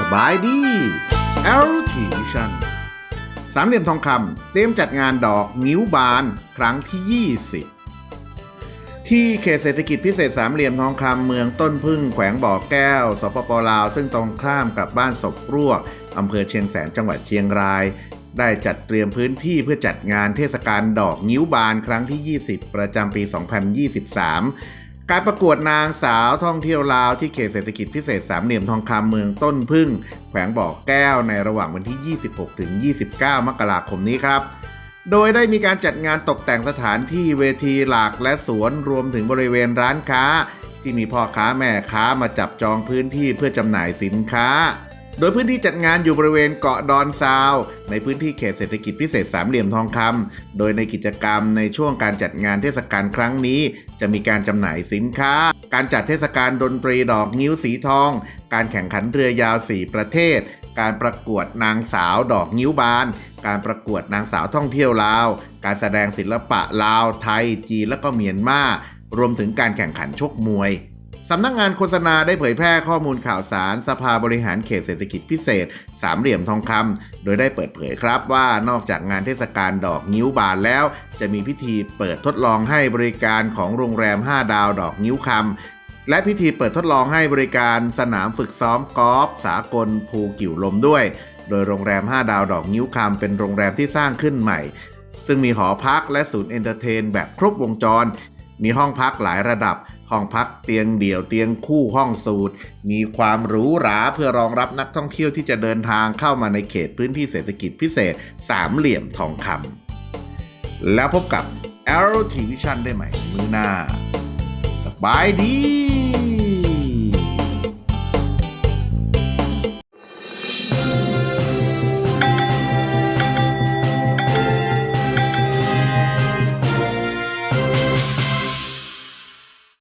สบายดี LT Vision สามเหลี่ยมทองคำเตรียมจัดงานดอกนิ้วบานครั้งที่ 20 ที่เขตเศรษฐกิจพิเศษสามเหลี่ยมทองคำเมืองต้นพึ่งแขวงบ่อแก้ว สปปลาว ซึ่งตรงข้ามกับบ้านศพรวกอำเภอเชียงแสนจังหวัดเชียงราย ได้จัดเตรียมพื้นที่เพื่อจัดงานเทศกาลดอกนิ้วบานครั้งที่ 20 ประจำปี 2023 การประกวดนางสาวท่องเที่ยวลาวที่เขตเศรษฐกิจพิเศษสามเหลี่ยมทองคำเมืองต้นพึ่ง แขวงบ่อแก้วในระหว่างวันที่ 26 ถึง 29 มกราคมนี้ครับ โดยได้มีการจัดงานตกแต่งสถานที่เวทีหลักและสวนรวมถึงบริเวณร้านค้า ที่มีพ่อค้าแม่ค้ามาจับจองพื้นที่เพื่อจำหน่ายสินค้า โดยพื้นที่จัดงานอยู่บริเวณเกาะดอนซาว ในพื้นที่เขตเศรษฐกิจพิเศษสามเหลี่ยมทองคำโดยในกิจกรรมในช่วงการจัดงานเทศกาลครั้งนี้ จะมีการจำหน่ายสินค้า การจัดเทศกาลดนตรีดอกนิ้วสีทอง การแข่งขันเรือยาว 4 ประเทศ การประกวดนางสาวดอกนิ้วบาน การประกวดนางสาวท่องเที่ยวลาว การแสดงศิลปะลาวไทยจีนและก็เมียนมารวมถึงการแข่งขันชกมวย สำนักงานโฆษณาได้เผยแพร่ข้อมูลข่าวสาร สภาบริหารเขตเศรษฐกิจพิเศษ สามเหลี่ยมทองคำโดยได้เปิดเผยครับว่านอกจากงานเทศกาลดอกนิ้วบานแล้ว จะมีพิธีเปิดทดลองให้บริการของโรงแรม 5 ดาวดอกนิ้วคำและพิธีเปิดทดลองให้บริการสนามฝึกซ้อมกอล์ฟสากลภูกิ่วลมด้วย โดยโรงแรม 5 ดาวดอกนิ้วคำเป็นโรงแรมที่สร้างขึ้นใหม่ ซึ่งมีหอพักและศูนย์เอนเตอร์เทนแบบครบวงจร มีห้องพักหลายระดับ ห้องพักเตียงเดี่ยวเตียงคู่ห้องสูตร มีความหรูหราเพื่อรองรับนักท่องเที่ยวที่จะเดินทางเข้ามาในเขตพื้นที่เศรษฐกิจพิเศษสามเหลี่ยมทองคำแล้วพบกับ Arrow T Vision ได้ใหม่มือหน้า สบายดี